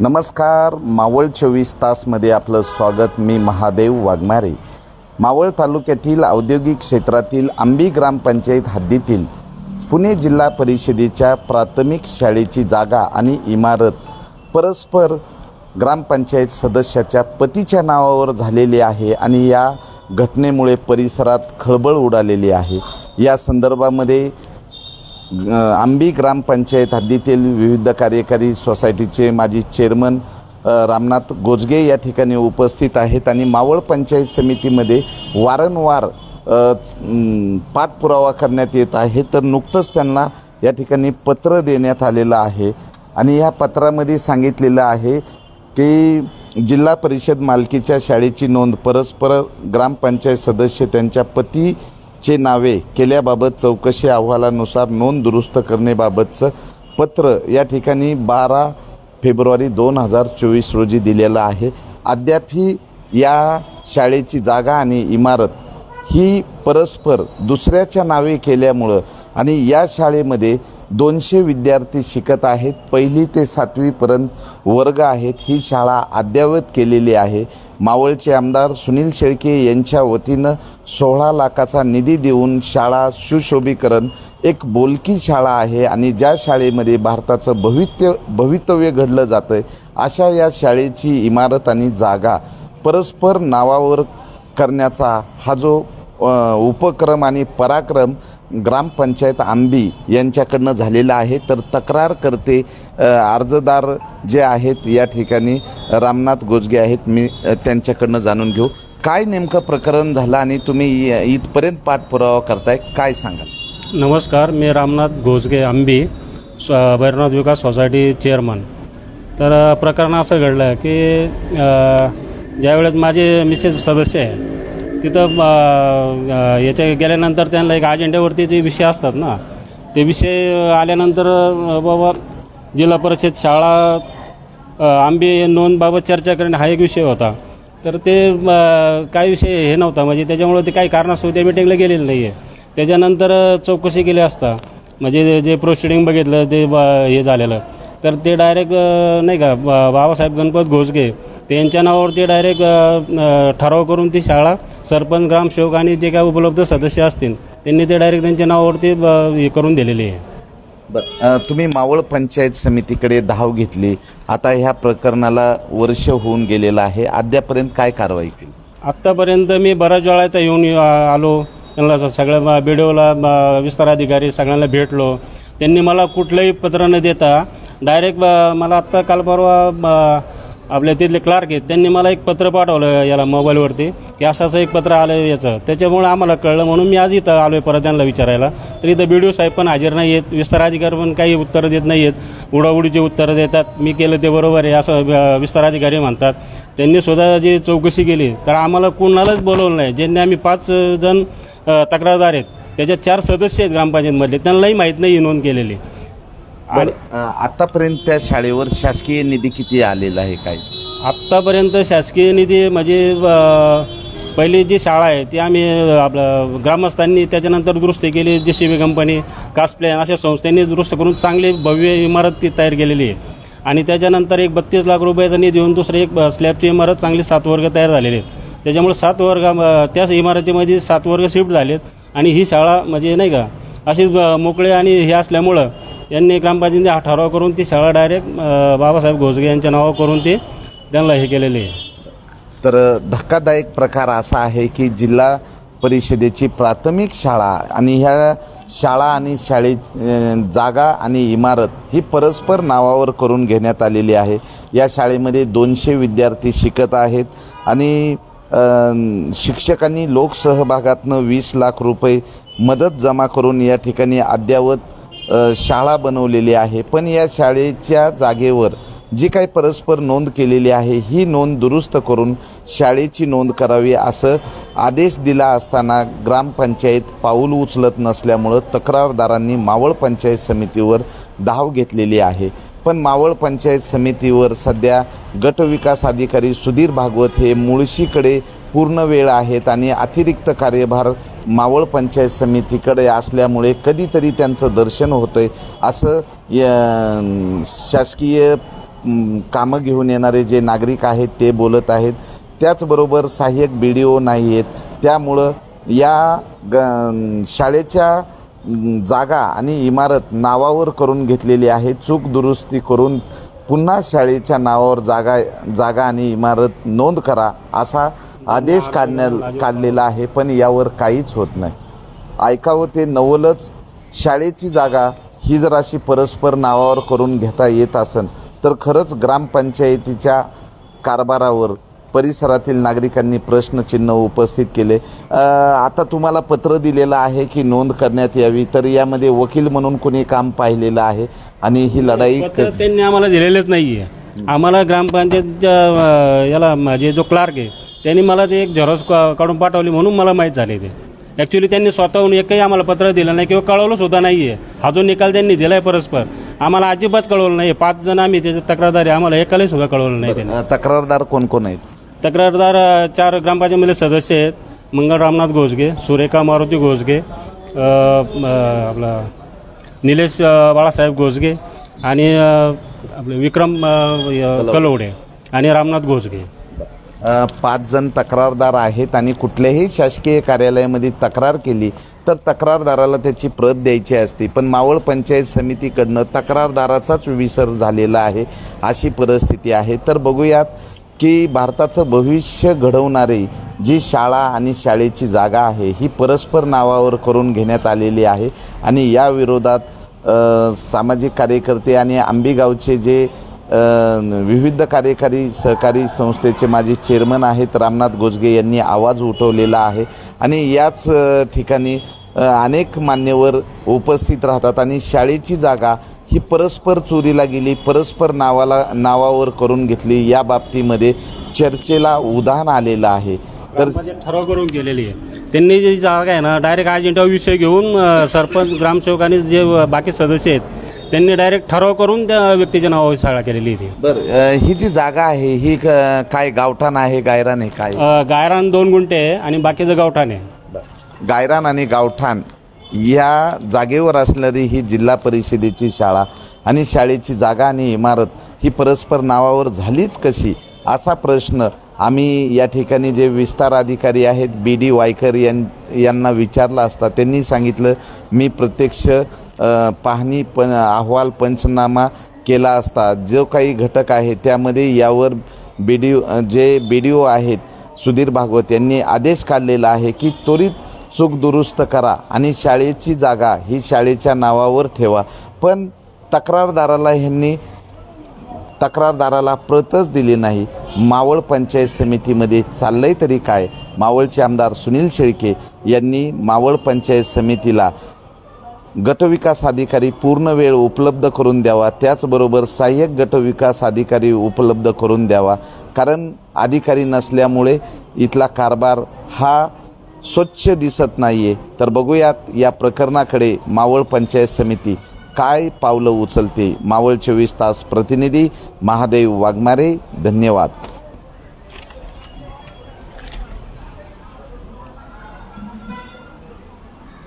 नमस्कार मावळ चोवीस तासमध्ये आपलं स्वागत. मी महादेव वाघमारे. मावळ तालुक्यातील औद्योगिक क्षेत्रातील आंबी ग्रामपंचायत हद्दीतील पुणे जिल्हा परिषदेच्या प्राथमिक शाळेची जागा आणि इमारत परस्पर ग्रामपंचायत सदस्याच्या पतीच्या नावावर झालेली आहे आणि या घटनेमुळे परिसरात खळबळ उडालेली आहे. या संदर्भामध्ये आंबी ग्रामपंचायत हद्दीतील विविध कार्यकारी सोसायटीचे माजी चेअरमन रामनाथ गोजगे या ठिकाणी उपस्थित आहेत आणि मावळ पंचायत समितीमध्ये वारंवार पाठपुरावा करण्यात येत आहे. तर नुकतंच त्यांना या ठिकाणी पत्र देण्यात आलेलं आहे आणि या पत्रामध्ये सांगितलेलं आहे की जिल्हा परिषद मालकीच्या शाळेची नोंद परस्पर ग्रामपंचायत सदस्य त्यांच्या पती चे नावे केल्याबाबत चौकशी अहवालानुसार नोंद दुरुस्त करण्याबाबतचं पत्र या ठिकाणी बारा फेब्रुवारी दोन हजार चोवीस रोजी दिलेलं आहे. अद्यापही या शाळेची जागा आणि इमारत ही परस्पर दुसऱ्याच्या नावे केल्यामुळं आणि या शाळेमध्ये दोनशे विद्यार्थी शिकत आहेत. पहिली ते सातवीपर्यंत वर्ग आहेत. ही शाळा अद्ययावत केलेली आहे. मावळचे आमदार सुनील शेळके यांच्या वतीनं सोळा लाखाचा निधी देऊन शाळा सुशोभीकरण एक बोलकी शाळा आहे आणि ज्या शाळेमध्ये भारताचं भवित्य भवितव्य घडलं जातं अशा या शाळेची इमारत आणि जागा परस्पर नावावर करण्याचा हा जो उपक्रम आणि पराक्रम ग्रामपंचायत आंबी यांच्याकडनं झालेला आहे. तर तक्रार करते अर्जदार जे आहेत या ठिकाणी रामनाथ गोजगे आहेत. मी त्यांच्याकडनं जाणून घेऊ. काय नेमकं प्रकरण झालं आणि तुम्ही इथपर्यंत पाठपुरावा करताय? काय सांगाल? नमस्कार मी रामनाथ घोसगे आंबी स भैरवनाथ विकास सोसायटी चेअरमन. तर प्रकरण असं घडलं की ज्यावेळेस माझे मिसेस सदस्य आहे तिथं याच्या गेल्यानंतर त्यांना एक अजेंड्यावरती जे विषय असतात ना ते विषय आल्यानंतर बाबा जिल्हा परिषद शाळा आंबे नोंदबाबत चर्चा करणे हा एक विषय होता. तर ते काय विषय हे नव्हता. म्हणजे त्याच्यामुळं ते काही कारणास्तव त्या मिटिंगला गेलेलं नाही आहे त्याच्यानंतर चौकशी केली असता. म्हणजे जे प्रोसिडिंग बघितलं ते ब- हे झालेलं. तर ते डायरेक्ट नाही का बाबासाहेब गणपत घोसगे त्यांच्या नावावरती डायरेक्ट ठराव करून ती शाळा सरपंच ग्रामसेवक आणि जे काय उपलब्ध सदस्य असतील त्यांनी ते डायरेक्ट त्यांच्या नावावरती हे करून दिलेली आहे. बरं तुम्ही मावळ पंचायत समितीकडे धाव घेतली. आता ह्या प्रकरणाला वर्ष होऊन गेलेलं आहे. अद्यापर्यंत काय कारवाई केली? आत्तापर्यंत मी बऱ्याच वेळा इथं येऊन आलो. त्यांना सगळ्या बी डी ओला विस्तार अधिकारी सगळ्यांना भेटलो. त्यांनी मला कुठलंही पत्र न देता डायरेक्ट मला आत्ता काल परवा आपल्या तिथले क्लार्क आहेत त्यांनी मला एक पत्र पाठवलं याला मोबाईलवरती की असं असं एक पत्र आलं याचं. त्याच्यामुळे आम्हाला कळलं म्हणून मी आज इथं आलो आहे परत त्यांना विचारायला. तर इथं बी डी ओ साहेब पण हजर नाही आहेत विस्तार अधिकारी पण काही उत्तरं देत नाही आहेत. उडाउडीची उत्तरं देतात मी केलं ते बरोबर आहे असं विस्ताराधिकारी विस्तार अधिकारी म्हणतात. त्यांनी सुद्धा जी चौकशी केली तर आम्हाला कुणालाच बोलवलं नाही. ज्यांनी आम्ही पाच जण तक्रारदार आहेत त्याच्यात चार सदस्य आहेत ग्रामपंचायतमधले त्यांनाही माहीत नाही नोंद केलेली. आणि आतापर्यंत त्या शाळेवर शासकीय निधी किती आलेला आहे काय? आत्तापर्यंत शासकीय निधी म्हणजे अ, पहिली जी शाळा आहे ती आम्ही अ, आपलं ग्रामस्थांनी त्याच्यानंतर दुरुस्ती केली जे सी बी कंपनी कास्प्लॅन अशा संस्थांनी दुरुस्त करून चांगली भव्य इमारत ती तयार केलेली आहे. आणि त्याच्यानंतर एक बत्तीस लाख रुपयाचा निधी देऊन दुसरी एक अ, स्लॅबची इमारत चांगली सात वर्ग तयार झालेली आहेत. त्याच्यामुळे सात वर्ग त्याच इमारतीमध्ये सात वर्ग शिफ्ट झालेत. आणि ही शाळा म्हणजे नाही का असे मोकळे आणि हे असल्यामुळं यांनी ग्रामपंचायतीने हा ठराव करून ती शाळा डायरेक्ट बाबासाहेब घोसगे यांच्या नावावर करून ते त्यांना हे केलेले आहे. तर धक्कादायक प्रकार असा आहे की जिल्हा परिषदेची प्राथमिक शाळा आणि ह्या शाळा आणि शाळे जागा आणि इमारत ही परस्पर नावावर करून घेण्यात आलेली आहे. या शाळेमध्ये दोनशे विद्यार्थी शिकत आहेत आणि शिक्षकांनी लोकसहभागातनं वीस लाख रुपये मदत जमा करून या ठिकाणी अद्ययावत शाळा बनवलेली आहे. पण या शाळेच्या जागेवर जी काही परस्पर नोंद केलेली आहे ही नोंद दुरुस्त करून शाळेची नोंद करावी असं आदेश दिला असताना ग्रामपंचायत पाऊल उचलत नसल्यामुळं तक्रारदारांनी मावळ पंचायत समितीवर धाव घेतलेली आहे. पण मावळ पंचायत समितीवर सध्या गटविकास अधिकारी सुधीर भागवत हे मुळशीकडे पूर्ण वेळ आहेत आणि अतिरिक्त कार्यभार मावळ पंचायत समितीकडे असल्यामुळे कधीतरी त्यांचं दर्शन होतं आहे असं शासकीय कामं घेऊन येणारे जे नागरिक आहेत ते बोलत आहेत. त्याचबरोबर सहाय्यक बी डी ओ नाही आहेत. त्यामुळं या ग शाळेच्या जागा आणि इमारत नावावर करून घेतलेली आहे. चूक दुरुस्ती करून पुन्हा शाळेच्या नावावर जागा जागा आणि इमारत नोंद करा असा आदेश काढण्या काढलेला आहे पण यावर काहीच होत नाही. ऐकावं ते नवलच शाळेची जागा ही जर अशी परस्पर नावावर करून घेता येत असेल तर खरंच ग्रामपंचायतीच्या कारभारावर परिसरातील नागरिकांनी प्रश्नचिन्ह उपस्थित केले. आता तुम्हाला पत्र दिलेलं आहे की नोंद करण्यात यावी तर यामध्ये वकील म्हणून कोणी काम पाहिलेलं आहे आणि ही लढाई त्यांनी आम्हाला दिलेलेच नाही आहे आम्हाला ग्रामपंचायतच्या याला माझे जो क्लार्क आहे त्यांनी मला ते एक झेरॉक्स काढून पाठवली म्हणून मला माहीत झाले ते. ॲक्च्युली त्यांनी स्वतःहून एकही आम्हाला पत्र दिलं नाही किंवा कळवलं सुद्धा नाही आहे हा जो निकाल त्यांनी दिला आहे परस्पर आम्हाला अजिबात कळवलं नाही. पाच जण आम्ही त्याचे तक्रारदार आहे आम्हाला एकालाही सुद्धा कळवलं नाही त्यांनी. तक्रारदार कोण कोण आहेत? तक्रारदार अ, चार ग्रामपंचायतमधले सदस्य आहेत. मंगळ रामनाथ घोसगे सुरेखा मारुती घोसगे अ, म, आपला निलेश अ, बाळासाहेब घोसगे आणि अ, आपले विक्रम अ, य- कलवडे आणि रामनाथ घोसगे पाच जण तक्रारदार आहेत आणि कुठल्याही शासकीय कार्यालयामध्ये तक्रार केली तर तक्रारदाराला त्याची प्रत द्यायची असते. पण मावळ पंचायत समितीकडनं तक्रारदाराचाच विसर झालेला आहे अशी परिस्थिती आहे. तर बघूयात की भारताचं भविष्य घडवणारी जी शाळा आणि शाळेची जागा आहे ही परस्पर नावावर करून घेण्यात आलेली आहे. आणि या विरोधात सामाजिक कार्यकर्ते आणि आंबेगावचे जे विविध कार्यकारी सहकारी संस्थेचे माजी चेअरमन आहेत. रामनाथ गोजगे यांनी आवाज उठवलेला आहे. आणि याच ठिकाणी अनेक मान्यवर उपस्थित राहतात आणि शाळेची जागा ही परस्पर चोरीला गेली परस्पर नावाला नावावर करून घेतली. या बाबतीमध्ये चर्चेला उदाहरण आलेलं आहे. तर म्हणजे ठराव करून गेलेली आहे. त्यांनी जी जागा आहे ना डायरेक्ट अजेंडा विषय घेऊन सरपंच ग्रामसेवकांनी जे बाकी सदस्य आहेत त्यांनी डायरेक्ट ठराव करून त्या व्यक्तीच्या नावावर शाळा केलेली आहे ती. बरं ही जी जागा आहे ही क- काय गावठाण आहे गायरान आहे काय? अ, गायरान दोन गुंठे आहे आणि बाकीचं गावठाण आहे. गायरान आणि गावठाण या जागेवर असणारी ही जिल्हा परिषदेची शाळा आणि शाळेची जागा आणि इमारत ही परस्पर नावावर झालीच कशी? असा प्रश्न आम्ही या ठिकाणी जे विस्तार अधिकारी आहेत बी डी वायकर यां यांना विचारला असता त्यांनी सांगितलं मी प्रत्यक्ष पाहणी पण अहवाल पंचनामा केला असता जो काही घटक आहे त्यामध्ये यावर बी डी जे बी डी ओ आहेत सुधीर भागवत यांनी आदेश काढलेला आहे की त्वरित चूक दुरुस्त करा आणि शाळेची जागा ही शाळेच्या नावावर ठेवा. पण तक्रारदाराला ह्यांनी तक्रारदाराला प्रतच दिली नाही. मावळ पंचायत समितीमध्ये चाललंय तरी काय? मावळचे आमदार सुनील शेळके यांनी मावळ पंचायत समितीला गटविकास अधिकारी पूर्ण वेळ उपलब्ध करून द्यावा त्याचबरोबर सहाय्यक गटविकास अधिकारी उपलब्ध करून द्यावा. कारण अधिकारी नसल्यामुळे इथला कारभार हा स्वच्छ दिसत नाही आहे तर बघूयात या प्रकरणाकडे मावळ पंचायत समिती काय पावलं उचलते. मावळ चोवीस तास प्रतिनिधी महादेव वाघमारे धन्यवाद.